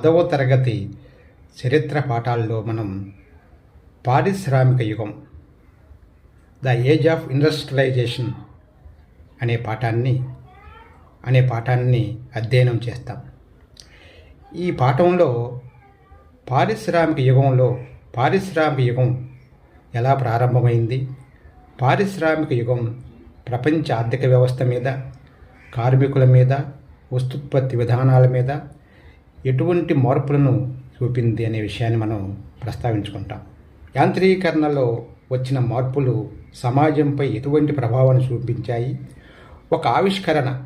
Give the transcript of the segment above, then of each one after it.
పదవ తరగతి చరిత్ర పాఠాల్లో మనం పారిశ్రామిక యుగం ద ఏజ్ ఆఫ్ ఇండస్ట్రియలైజేషన్ అనే పాఠాన్ని అనే పాఠాన్ని అధ్యయనం చేస్తాం. ఈ పాఠంలో పారిశ్రామిక యుగంలో పారిశ్రామిక యుగం ఎలా ప్రారంభమైంది? పారిశ్రామిక యుగం ప్రపంచ ఆర్థిక వ్యవస్థ మీద కార్మికుల మీద వస్తుత్పత్తి విధానాల మీద ఎటువంటి మార్పులను చూపింది అనే విషయాన్ని మనం ప్రస్తావించుకుంటాం. యాంత్రీకరణలో వచ్చిన మార్పులు సమాజంపై ఎటువంటి ప్రభావాన్ని చూపించాయి? ఒక ఆవిష్కరణ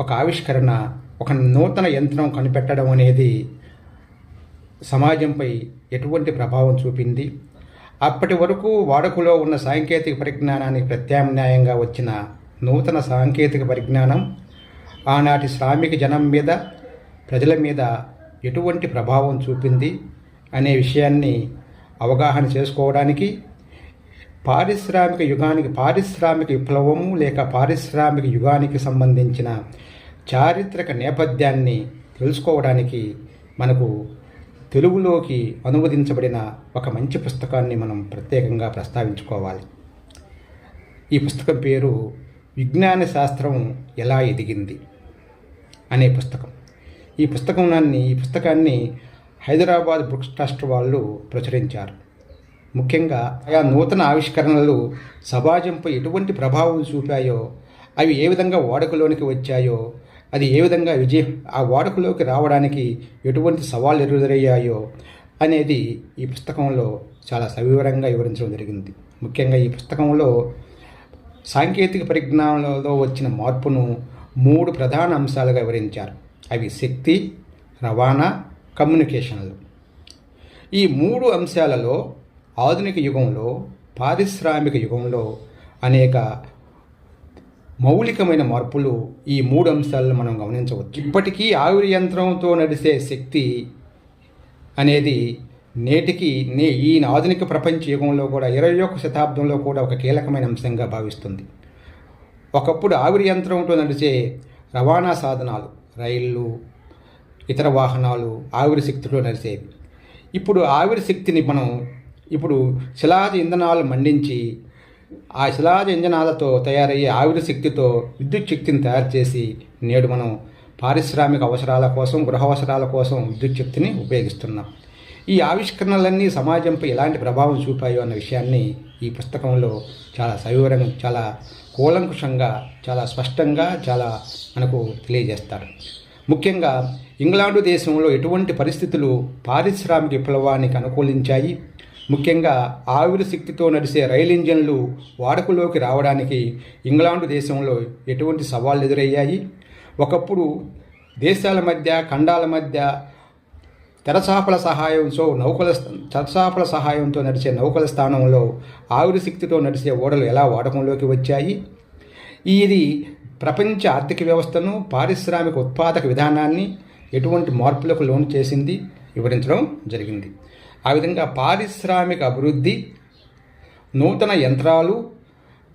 ఒక ఆవిష్కరణ ఒక నూతన యంత్రం కనిపెట్టడం అనేది సమాజంపై ఎటువంటి ప్రభావం చూపింది? అప్పటి వరకు వాడుకలో ఉన్న సాంకేతిక పరిజ్ఞానానికి ప్రత్యామ్నాయంగా వచ్చిన నూతన సాంకేతిక పరిజ్ఞానం ఆనాటి శ్రామిక జనం మీద ప్రజల మీద ఎటువంటి ప్రభావం చూపింది అనే విషయాన్ని అవగాహన చేసుకోవడానికి పారిశ్రామిక యుగానికి పారిశ్రామిక విప్లవము లేక పారిశ్రామిక యుగానికి సంబంధించిన చారిత్రక నేపథ్యాన్ని తెలుసుకోవడానికి మనకు తెలుగులోకి అనువదించబడిన ఒక మంచి పుస్తకాన్ని మనం ప్రత్యేకంగా ప్రస్తావించుకోవాలి. ఈ పుస్తకం పేరు విజ్ఞాన శాస్త్రం ఎలా ఎదిగింది అనే పుస్తకం. ఈ పుస్తకాన్ని ఈ పుస్తకాన్ని హైదరాబాద్ బుక్స్ ట్రస్ట్ వాళ్ళు ప్రచురించారు. ముఖ్యంగా ఆయా నూతన ఆవిష్కరణలు సమాజంపై ఎటువంటి ప్రభావం చూపాయో అవి ఏ విధంగా వాడుకలోనికి వచ్చాయో అది ఏ విధంగా విజయ ఆ వాడుకలోకి రావడానికి ఎటువంటి సవాళ్ళు ఎదురయ్యాయో అనేది ఈ పుస్తకంలో చాలా సవివరంగా వివరించడం జరిగింది. ముఖ్యంగా ఈ పుస్తకంలో సాంకేతిక పరిజ్ఞానంలో వచ్చిన మార్పును మూడు ప్రధాన అంశాలుగా వివరించారు. అవి శక్తి రవాణా కమ్యూనికేషన్లు. ఈ మూడు అంశాలలో ఆధునిక యుగంలో పారిశ్రామిక యుగంలో అనేక మౌలికమైన మార్పులు ఈ మూడు అంశాలను మనం గమనించవచ్చు. ఇప్పటికీ ఆవిరి యంత్రంతో నడిసే శక్తి అనేది నేటికి నే ఈ ఆధునిక ప్రపంచ యుగంలో కూడా ఇరవై ఒక్క శతాబ్దంలో కూడా ఒక కీలకమైన అంశంగా భావిస్తుంది. ఒకప్పుడు ఆవిరి యంత్రంతో నడిచే రవాణా సాధనాలు రైళ్ళు ఇతర వాహనాలు ఆవిరి శక్తితో నడిచేవి ఇప్పుడు ఆవిరి శక్తిని మనం ఇప్పుడు శిలాజ ఇంధనాలు మండించి ఆ శిలాజ ఇంధనాలతో తయారయ్యే ఆవిరి శక్తితో విద్యుత్ శక్తిని తయారు చేసి నేడు మనం పారిశ్రామిక అవసరాల కోసం గృహ అవసరాల కోసం విద్యుత్ శక్తిని ఉపయోగిస్తున్నాం. ఈ ఆవిష్కరణలన్నీ సమాజంపై ఎలాంటి ప్రభావం చూపాయో అన్న విషయాన్ని ఈ పుస్తకంలో చాలా సవివరంగా చాలా కూలంకుషంగా చాలా స్పష్టంగా చాలా మనకు తెలియజేస్తారు. ముఖ్యంగా ఇంగ్లాండు దేశంలో ఎటువంటి పరిస్థితులు పారిశ్రామిక విప్లవానికి అనుకూలించాయి? ముఖ్యంగా ఆవిరి శక్తితో నడిచే రైలు ఇంజన్లు వాడుకలోకి రావడానికి ఇంగ్లాండు దేశంలో ఎటువంటి సవాళ్ళు ఎదురయ్యాయి? ఒకప్పుడు దేశాల మధ్య ఖండాల మధ్య తెరచాపల సహాయంతో నౌకల తెరచాపల సహాయంతో నడిచే నౌకల స్థానంలో ఆవిరి శక్తితో నడిచే ఓడలు ఎలా వాడకంలోకి వచ్చాయి? ఇది ప్రపంచ ఆర్థిక వ్యవస్థను పారిశ్రామిక ఉత్పాదక విధానాన్ని ఎటువంటి మార్పులకు లోను చేసింది? వివరించడం జరిగింది. ఆ విధంగా పారిశ్రామిక అభివృద్ధి నూతన యంత్రాలు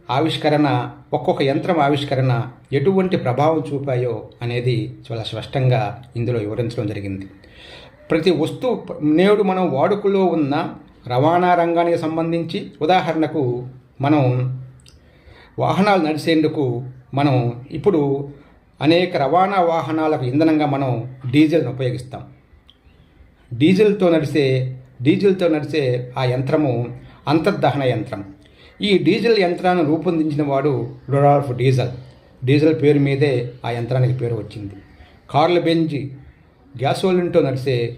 ఆవిష్కరణ ఒక్కొక్క యంత్రం ఆవిష్కరణ ఎటువంటి ప్రభావం చూపాయో అనేది చాలా స్పష్టంగా ఇందులో వివరించడం జరిగింది. ప్రతి వస్తువు నేడు మనం వాడుకలో ఉన్న రవాణా రంగానికి సంబంధించి ఉదాహరణకు మనం వాహనాలు నడిచేందుకు మనం ఇప్పుడు అనేక రవాణా వాహనాలకు ఇంధనంగా మనం డీజిల్ను ఉపయోగిస్తాం. డీజిల్తో నడిచే డీజిల్తో నడిచే ఆ యంత్రము అంతర్దహన యంత్రం. ఈ డీజిల్ యంత్రాన్ని రూపొందించిన వాడు రొడాల్ఫ్ డీజిల్. డీజిల్ పేరు మీదే ఆ యంత్రానికి పేరు వచ్చింది. కార్ల బెంజ్ గ్యాసోలిన్తో నడిచే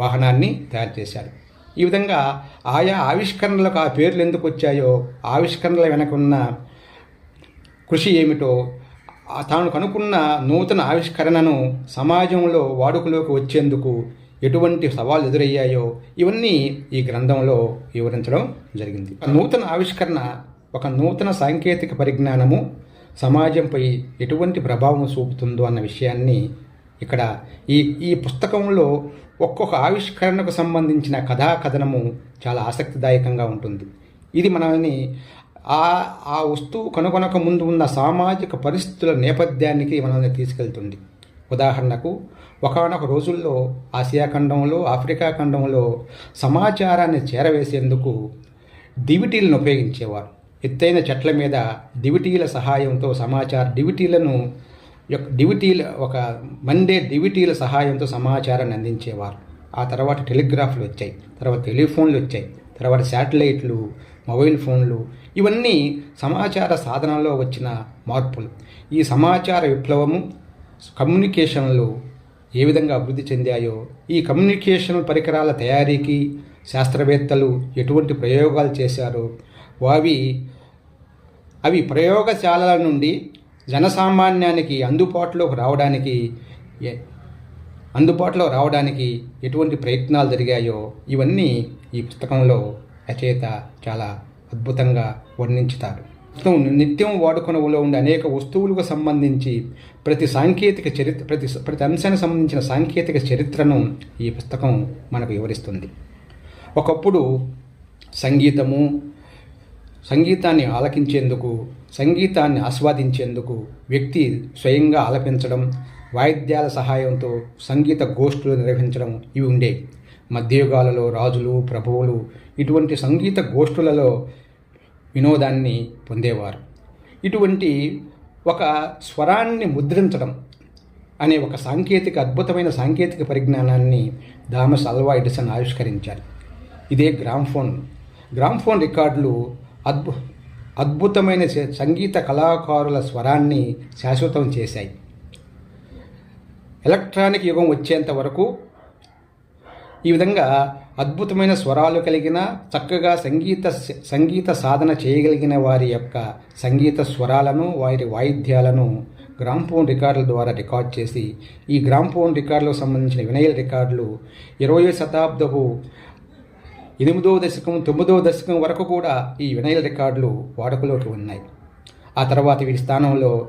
వాహనాన్ని తయారు చేశారు. ఈ విధంగా ఆయా ఆవిష్కరణలకు ఆ పేర్లు ఎందుకు వచ్చాయో ఆవిష్కరణల వెనక ఉన్న కృషి ఏమిటో తాను కనుక్కున్న నూతన ఆవిష్కరణను సమాజంలో వాడుకలోకి వచ్చేందుకు ఎటువంటి సవాళ్ళు ఎదురయ్యాయో ఇవన్నీ ఈ గ్రంథంలో వివరించడం జరిగింది. నూతన ఆవిష్కరణ ఒక నూతన సాంకేతిక పరిజ్ఞానము సమాజంపై ఎటువంటి ప్రభావం చూపుతుందో అన్న విషయాన్ని ఇక్కడ ఈ ఈ పుస్తకంలో ఒక్కొక్క ఆవిష్కరణకు సంబంధించిన కథా కథనము చాలా ఆసక్తిదాయకంగా ఉంటుంది. ఇది మనల్ని ఆ ఆ వస్తువు కనుగొనక ముందు ఉన్న సామాజిక పరిస్థితుల నేపథ్యానికి మనల్ని తీసుకెళ్తుంది. ఉదాహరణకు ఒకనొక రోజుల్లో ఆసియా ఖండంలో ఆఫ్రికా ఖండంలో సమాచారాన్ని చేరవేసేందుకు దివిటీలను ఉపయోగించేవారు. ఎత్తైన చెట్ల మీద దివిటీల సహాయంతో సమాచార దివిటీలను యొక్క డివిటీల ఒక మండే డివిటీల సహాయంతో సమాచారాన్ని అందించేవారు. ఆ తర్వాత టెలిగ్రాఫ్లు వచ్చాయి తర్వాత టెలిఫోన్లు వచ్చాయి తర్వాత శాటిలైట్లు మొబైల్ ఫోన్లు ఇవన్నీ సమాచార సాధనంలో వచ్చిన మార్పులు. ఈ సమాచార విప్లవము కమ్యూనికేషన్లు ఏ విధంగా అభివృద్ధి చెందాయో ఈ కమ్యూనికేషన్ పరికరాల తయారీకి శాస్త్రవేత్తలు ఎటువంటి ప్రయోగాలు చేశారో అవి అవి ప్రయోగశాలల నుండి జనసామాన్యానికి అందుబాటులోకి రావడానికి అందుబాటులో రావడానికి ఎటువంటి ప్రయత్నాలు జరిగాయో ఇవన్నీ ఈ పుస్తకంలో రచయిత చాలా అద్భుతంగా వర్ణించుతారు. నిత్యం వాడుకలో ఉండే అనేక వస్తువులకు సంబంధించి ప్రతి సాంకేతిక చరిత్ర ప్రతి ప్రతి అంశానికి సంబంధించిన సాంకేతిక చరిత్రను ఈ పుస్తకం మనకు వివరిస్తుంది. ఒకప్పుడు సంగీతము సంగీతాన్ని ఆలకించేందుకు సంగీతాన్ని ఆస్వాదించేందుకు వ్యక్తి స్వయంగా ఆలపించడం వాయిద్యాల సహాయంతో సంగీత గోష్ఠులు నిర్వహించడం ఇవి ఉండేవి మధ్యయుగాలలో రాజులు ప్రభువులు ఇటువంటి సంగీత గోష్ఠులలో వినోదాన్ని పొందేవారు. ఇటువంటి ఒక స్వరాన్ని ముద్రించడం అనే ఒక సాంకేతిక అద్భుతమైన సాంకేతిక పరిజ్ఞానాన్ని థామస్ అల్వా ఎడిసన్ ఆవిష్కరించారు. ఇదే గ్రామ్ఫోన్. గ్రామ్ఫోన్ రికార్డులు అద్భు అద్భుతమైన సంగీత కళాకారుల స్వరాన్ని శాశ్వతం చేశాయి. ఎలక్ట్రానిక్ యుగం వచ్చేంత వరకు ఈ విధంగా అద్భుతమైన స్వరాలు కలిగిన చక్కగా సంగీత సంగీత సాధన చేయగలిగిన వారి యొక్క సంగీత స్వరాలను వారి వాయిద్యాలను గ్రామ్ఫోన్ రికార్డుల ద్వారా రికార్డ్ చేసి ఈ గ్రామ్ఫోన్ రికార్డులకు సంబంధించిన వినయల్ రికార్డులు ఇరవై శతాబ్దపు ఎనిమిదవ దశకం తొమ్మిదవ దశకం వరకు కూడా ఈ వినైల్ రికార్డులు వాడుకలోకి ఉన్నాయి. ఆ తర్వాత వీటి స్థానంలో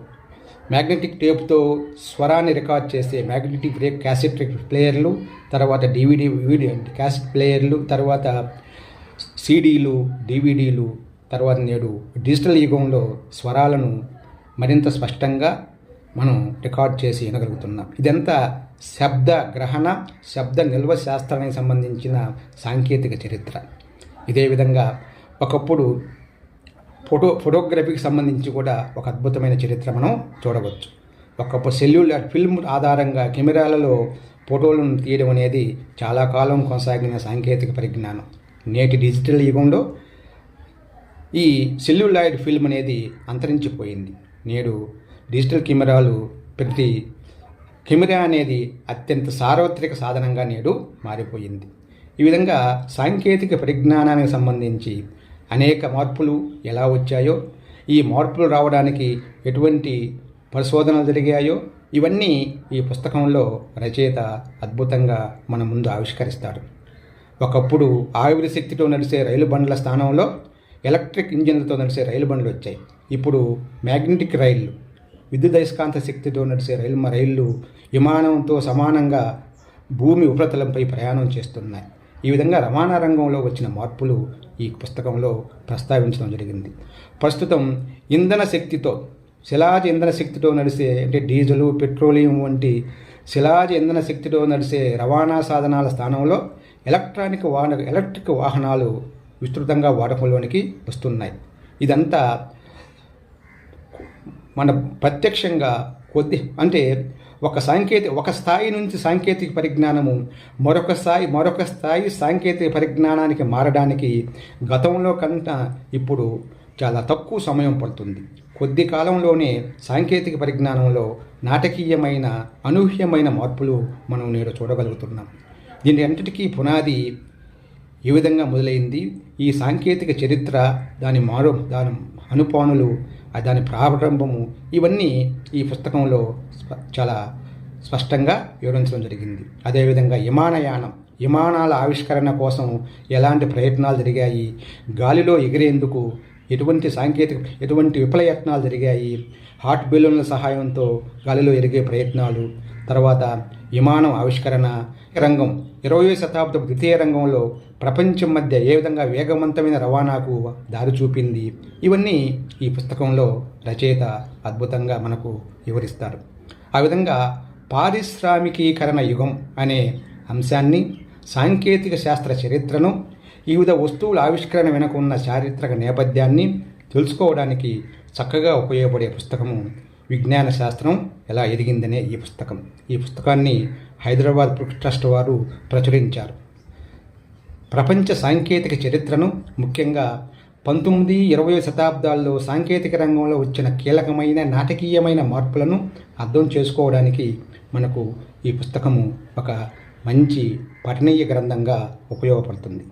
మ్యాగ్నెటిక్ టేప్తో స్వరాన్ని రికార్డ్ చేసే మ్యాగ్నెటిక్ బ్రేక్ క్యాసెట్ ప్లేయర్లు తర్వాత డివిడి వీడియో క్యాసెట్ ప్లేయర్లు తర్వాత సీడీలు డివిడీలు తర్వాత నేడు డిజిటల్ యుగంలో స్వరాలను మరింత స్పష్టంగా మనం రికార్డ్ చేసి వినగలుగుతున్నాం. ఇదంతా శబ్ద గ్రహణ శబ్ద నిల్వ శాస్త్రానికి సంబంధించిన సాంకేతిక చరిత్ర. ఇదే విధంగా ఒకప్పుడు ఫోటో ఫోటోగ్రఫీకి సంబంధించి కూడా ఒక అద్భుతమైన చరిత్ర మనం చూడవచ్చు. ఒకప్పుడు సెల్యులర్ ఫిల్మ్ ఆధారంగా కెమెరాలలో ఫోటోలను తీయడం అనేది చాలా కాలం కొనసాగిన సాంకేతిక పరిజ్ఞానం. నేటి డిజిటల్ యుగంలో ఈ సెల్యులాయిడ్ ఫిల్మ్ అనేది అంతరించిపోయింది. నేడు డిజిటల్ కెమెరాలు ప్రతి కెమెరా అనేది అత్యంత సార్వత్రిక సాధనంగా నేడు మారిపోయింది. ఈ విధంగా సాంకేతిక పరిజ్ఞానానికి సంబంధించి అనేక మార్పులు ఎలా వచ్చాయో ఈ మార్పులు రావడానికి ఎటువంటి పరిశోధనలు జరిగాయో ఇవన్నీ ఈ పుస్తకంలో రచయిత అద్భుతంగా మన ముందు ఆవిష్కరిస్తాడు. ఒకప్పుడు ఆవిరి శక్తితో నడిచే రైలు బండ్ల స్థానంలో ఎలక్ట్రిక్ ఇంజిన్లతో నడిచే రైలు బండ్లు వచ్చాయి. ఇప్పుడు మ్యాగ్నెటిక్ రైళ్ళు విద్యుదయస్కాంత శక్తితో నడిచే రైలు రైళ్ళు విమానంతో సమానంగా భూమి ఉపరితలంపై ప్రయాణం చేస్తున్నాయి. ఈ విధంగా రవాణా రంగంలో వచ్చిన మార్పులు ఈ పుస్తకంలో ప్రస్తావించడం జరిగింది. ప్రస్తుతం ఇంధన శక్తితో శిలాజ ఇంధన శక్తితో నడిచే అంటే డీజిలు పెట్రోలియం వంటి శిలాజ ఇంధన శక్తితో నడిచే రవాణా సాధనాల స్థానంలో ఎలక్ట్రానిక్ వాహన ఎలక్ట్రిక్ వాహనాలు విస్తృతంగా వాడకంలోనికి వస్తున్నాయి. ఇదంతా మన ప్రత్యక్షంగా కొద్ది అంటే ఒక సాంకేతిక ఒక స్థాయి నుంచి సాంకేతిక పరిజ్ఞానము మరొక స్థాయి మరొక స్థాయి సాంకేతిక పరిజ్ఞానానికి మారడానికి గతంలో కన్నా ఇప్పుడు చాలా తక్కువ సమయం పడుతుంది. కొద్ది కాలంలోనే సాంకేతిక పరిజ్ఞానంలో నాటకీయమైన అనూహ్యమైన మార్పులు మనం నేడు చూడగలుగుతున్నాం. దీని అంతటికీ పునాది ఏ విధంగా మొదలైంది. ఈ సాంకేతిక చరిత్ర దాని మారు దాని అనుపానులు దాని ప్రారంభము ఇవన్నీ ఈ పుస్తకంలో చాలా స్పష్టంగా వివరించడం జరిగింది. అదేవిధంగా విమానయానం విమానాల ఆవిష్కరణ కోసం ఎలాంటి ప్రయత్నాలు జరిగాయి గాలిలో ఎగిరేందుకు ఎటువంటి సాంకేతిక ఎటువంటి విఫలయత్నాలు జరిగాయి హాట్ బెలూన్ల సహాయంతో గాలిలో ఎరిగే ప్రయత్నాలు తర్వాత విమానం ఆవిష్కరణ రంగం ఇరవై శతాబ్దపు ద్వితీయ రంగంలో ప్రపంచం మధ్య ఏ విధంగా వేగవంతమైన రవాణాకు దారి చూపింది? ఇవన్నీ ఈ పుస్తకంలో రచయిత అద్భుతంగా మనకు వివరిస్తారు. ఆ విధంగా పారిశ్రామికీకరణ యుగం అనే అంశాన్ని సాంకేతిక శాస్త్ర చరిత్రను వివిధ వస్తువుల ఆవిష్కరణ వెనుక ఉన్న చారిత్రక నేపథ్యాన్ని తెలుసుకోవడానికి చక్కగా ఉపయోగపడే పుస్తకము విజ్ఞాన శాస్త్రం ఎలా ఎదిగిందనే ఈ పుస్తకం. ఈ పుస్తకాన్ని హైదరాబాద్ బుక్ ట్రస్ట్ వారు ప్రచురించారు. ప్రపంచ సాంకేతిక చరిత్రను ముఖ్యంగా పంతొమ్మిది ఇరవై శతాబ్దాల్లో సాంకేతిక రంగంలో వచ్చిన కీలకమైన నాటకీయమైన మార్పులను అర్థం చేసుకోవడానికి మనకు ఈ పుస్తకము ఒక మంచి పఠనీయ గ్రంథంగా ఉపయోగపడుతుంది.